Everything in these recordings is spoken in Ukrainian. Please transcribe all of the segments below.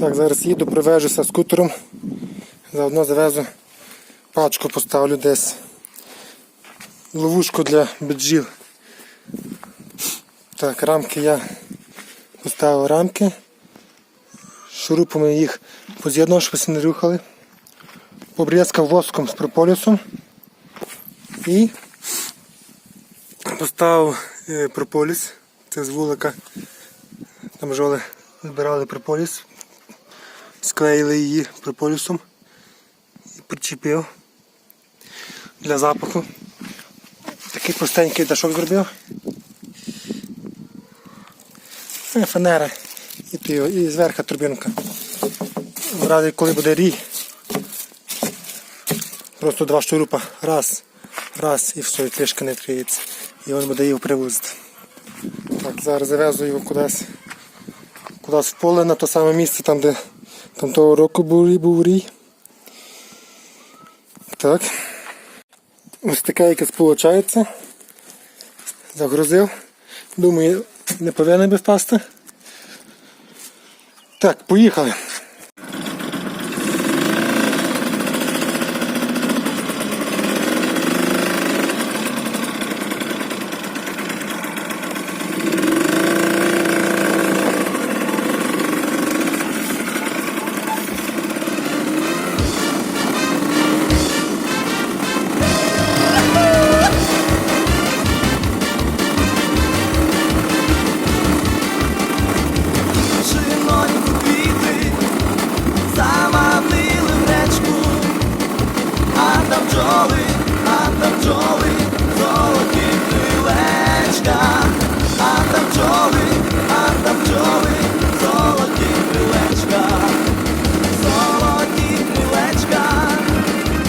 Так, зараз їду, привежуся скутером. Заодно завезу пачку, поставлю десь. Ловушку для бджіл. Так, рамки я поставив рамки. Шурупами їх поз'єднав, щоб вони не рухали. Побрязкав воском з прополісом. І поставив е, прополіс. Це з вулика. Там жоли збирали прополіс. Склеїли її прополісом і причепив для запаху. Такий простенький дашок зробив. Фанера і, то і зверху турбінка. В разі, коли буде рій, просто два шурупа. Раз, раз і все, і кришка не відкриється. І він буде його привозити. Так, зараз завезу його кудись. Кудись в поле на те саме місце, там де там того року був, рій- був рій. Так. Ось така якась виходить. Загрузив. Думаю, не повинен би впасти. Так, поїхали. Бджоли, а там бджоли, золоті крилечка, а там бджоли, а там бджоли, золоті крилечка, золоті крилечка,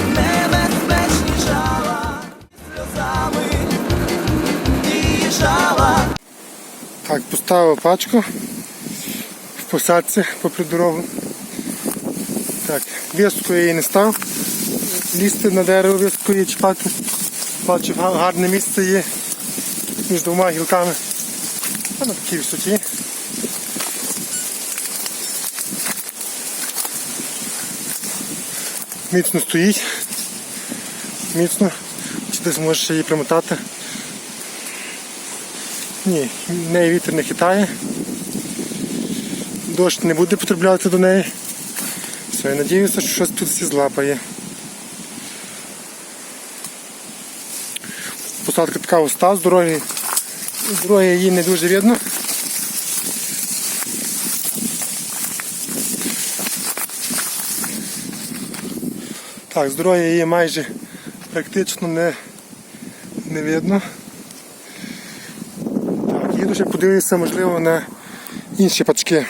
небезпечні жала, сльозами і жала. Так, поставив пачку в посадці попри дорогу. Так, віску я її не став. Лізти на дерево віску і чіпати. Бачив, гарне місце є між двома гілками. А на такій висоті. Міцно стоїть. Міцно. Чи десь можеш її примотати. Ні, в неї вітер не хитає. Дощ не буде потрапляти до неї. Все, я надіюся, що щось тут всі злапає. Посадка така уста з дороги. Її не дуже видно. Так, з її майже практично не, не видно. Так, їду ще подивитися, можливо, на інші пачки.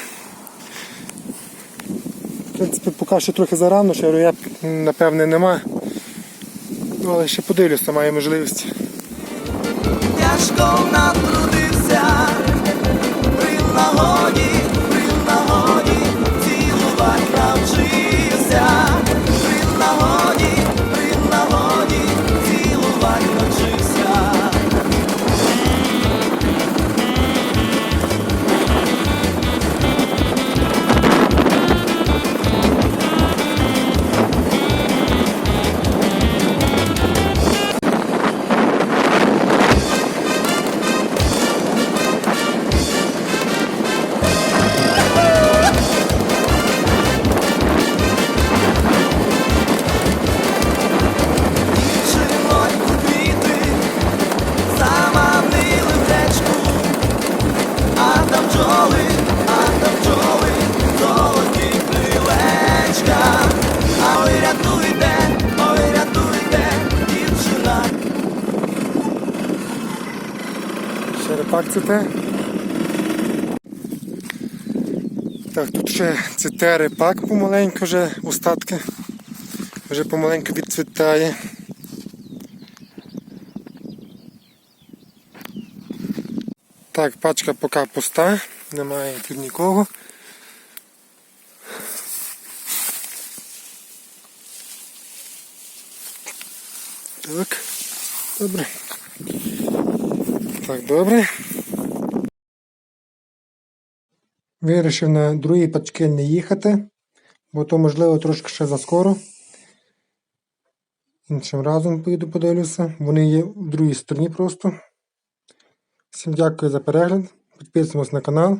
В принципі, поки що трохи зарано, ще я напевне нема. Ну, але ще подивлюся, маю можливість. Тяжко натрудився, при нагоді, Черепак це те. Так, тут ще це терепак помаленьку вже остатки. Вже помаленьку відцвітає. Так, пачка поки пуста, немає тут нікого. Так, добре. Так, добре. Вирішив на другі пачки не їхати, бо то, можливо, трошки ще заскоро. Іншим разом поїду подивлюся. Вони є в другій стороні просто. Всім дякую за перегляд. Підписуємось на канал.